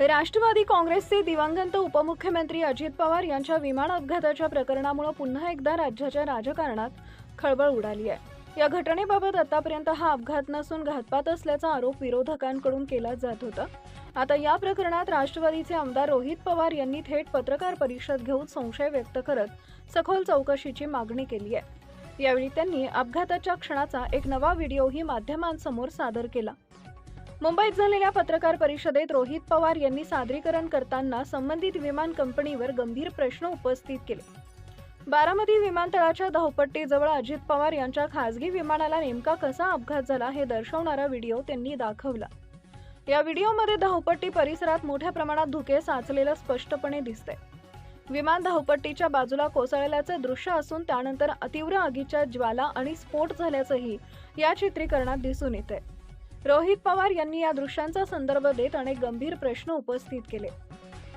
राष्ट्रवादी काँग्रेसचे दिवंगत उपमुख्यमंत्री अजित पवार यांच्या विमान अपघाताच्या प्रकरणामुळे पुन्हा एकदा राज्याच्या राजकारणात खळबळ उडाली आहे. या घटनेबाबत आतापर्यंत हा अपघात नसून घातपात असल्याचा आरोप विरोधकांकडून केला जात होता. आता या प्रकरणात राष्ट्रवादीचे आमदार रोहित पवार यांनी थेट पत्रकार परिषद घेऊन संशय व्यक्त करत सखोल चौकशीची मागणी केली आहे. यावेळी त्यांनी अपघाताच्या क्षणाचा एक नवा व्हिडिओही माध्यमांसमोर सादर केला. मुंबईत झालेल्या पत्रकार परिषदेत रोहित पवार यांनी सादरीकरण करताना संबंधित विमान कंपनीवर गंभीर प्रश्न उपस्थित केले. बारामती विमानतळाच्या धावपट्टीजवळ अजित पवार यांच्या खासगी विमानाला नेमका कसा अपघात झाला हे दर्शवणारा व्हिडिओ त्यांनी दाखवला. या व्हिडिओमध्ये धावपट्टी परिसरात मोठ्या प्रमाणात धुके साचलेलं स्पष्टपणे दिसतंय. विमान धावपट्टीच्या बाजूला कोसळल्याचे दृश्य असून त्यानंतर अतिव्र आगीच्या ज्वाला आणि स्फोट झाल्याचंही या चित्रीकरणात दिसून येतंय. रोहित पवार यांनी या दृश्यांचा संदर्भ देत अनेक गंभीर प्रश्न उपस्थित केले.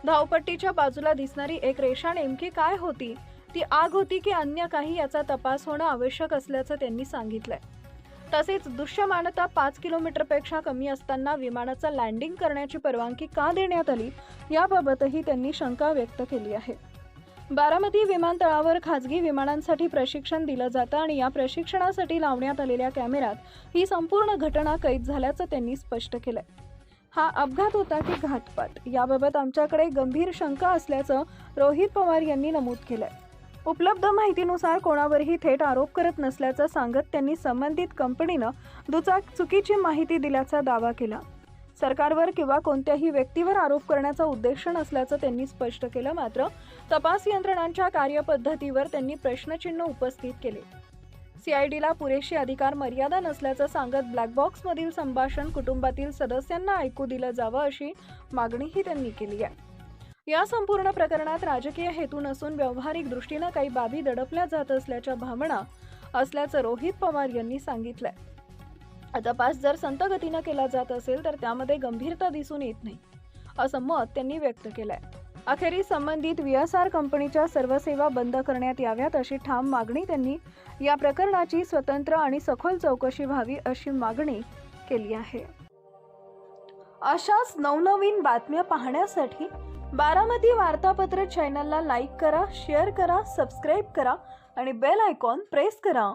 धावपट्टीच्या बाजूला दिसणारी एक रेषा नेमकी काय होती? ती आग होती की अन्य काही याचा तपास होणं आवश्यक असल्याचं त्यांनी सांगितलंय. तसेच दृश्यमानता पाच किलोमीटरपेक्षा कमी असताना विमानाचं लँडिंग करण्याची परवानगी का देण्यात आली? याबाबतही त्यांनी शंका व्यक्त केली आहे. बारामती विमानतळावर खाजगी विमानांसाठी प्रशिक्षण दिलं जातं आणि या प्रशिक्षणासाठी लावण्यात आलेल्या कॅमेऱ्यात ही संपूर्ण घटना कैद झाल्याचं त्यांनी स्पष्ट केलंय. हा अपघात होता की घातपात? याबाबत आमच्याकडे गंभीर शंका असल्याचं रोहित पवार यांनी नमूद केलंय. उपलब्ध माहितीनुसार कोणावरही थेट आरोप करत नसल्याचं सांगत त्यांनी संबंधित कंपनीनं दुचाक चुकीची माहिती दिल्याचा दावा केला. सरकारवर किंवा कोणत्याही व्यक्तीवर आरोप करण्याचा उद्देश नसल्याचं त्यांनी स्पष्ट केलं. मात्र तपास यंत्रणांच्या कार्यपद्धतीवर त्यांनी प्रश्नचिन्ह उपस्थित केले. सीआयडीला पुरेशी अधिकार मर्यादा नसल्याचं सांगत ब्लॅक बॉक्समधील संभाषण कुटुंबातील सदस्यांना ऐकू दिलं जावं अशी मागणीही त्यांनी केली आहे. या संपूर्ण प्रकरणात राजकीय हेतू नसून व्यावहारिक दृष्टीनं काही बाबी दडपल्या जात असल्याच्या भावना असल्याचं रोहित पवार यांनी सांगितलंय. तपास जर संत गतीनं केला जात असेल तर त्यामध्ये गंभीरता दिसून येत नाही असं मत त्यांनी व्यक्त केलंय. अखेरीस संबंधित वी एस आर कंपनीच्या सर्व सेवा बंद करण्यात याव्यात अशी ठाम मागणी त्यांनी या प्रकरणाची स्वतंत्र आणि सखोल चौकशी व्हावी अशी मागणी केली आहे. अशाच नवनवीन बातम्या पाहण्यासाठी बारामती वार्तापत्र चॅनलला लाईक करा शेअर करा सबस्क्राईब करा आणि बेल आयकॉन प्रेस करा.